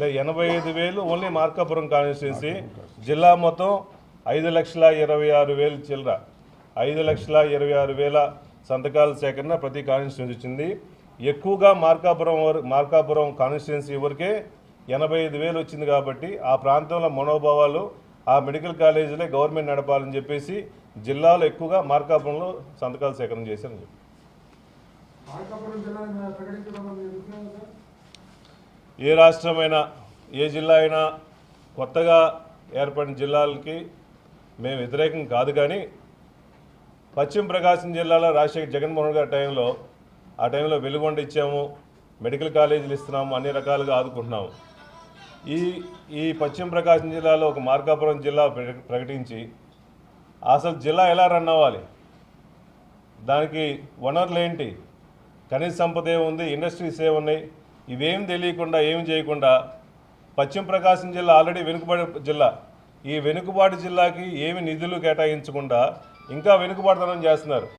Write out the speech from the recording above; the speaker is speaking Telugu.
లేదు ఎనభై ఐదు వేలు ఓన్లీ మార్కాపురం కాన్స్టిట్యున్సీ. జిల్లా మొత్తం ఐదు లక్షల ఇరవై ఆరు వేలు చిల్లర. ఐదు లక్షల ఇరవై ఆరు వేల సంతకాల సేకరణ ప్రతి కాన్స్టిట్యున్సీ వచ్చింది ఎక్కువగా మార్కాపురం మార్కాపురం కాన్స్టిట్యున్సీ వరకే ఎనభై ఐదు వేలు వచ్చింది కాబట్టి ఆ ప్రాంతంలో మనోభావాలు ఆ మెడికల్ కాలేజీలే గవర్నమెంట్ నడపాలని చెప్పేసి జిల్లాలో ఎక్కువగా మార్కాపురంలో సంతకాల సేకరణ చేశారని చెప్పి ఏ రాష్ట్రమైనా ఏ జిల్లా అయినా కొత్తగా ఏర్పడిన జిల్లాలకి మేము వ్యతిరేకం కాదు కానీ పశ్చిమ ప్రకాశం జిల్లాలో రాజశేఖర్ జగన్మోహన్ గారి టైంలో ఆ టైంలో వెలుగొండ ఇచ్చాము మెడికల్ కాలేజీలు ఇస్తున్నాము అన్ని రకాలుగా ఆదుకుంటున్నాము. ఈ ఈ పశ్చిమ ప్రకాశం జిల్లాలో ఒక మార్కాపురం జిల్లా ప్రకటించి అసలు జిల్లా ఎలా రన్ అవ్వాలి? దానికి వనరులు ఏంటి? ఖనిజ సంపద ఏముంది ఇండస్ట్రీస్ ఏమున్నాయి ఇవేం తెలియకుండా ఏం చేయకుండా పశ్చిమ ప్రకాశం జిల్లా ఆల్రెడీ వెనుకబడి జిల్లా. ఈ వెనుకబాటు జిల్లాకి ఏమి నిధులు కేటాయించకుండా ఇంకా వెనుకబాటుతనం చేస్తున్నారు.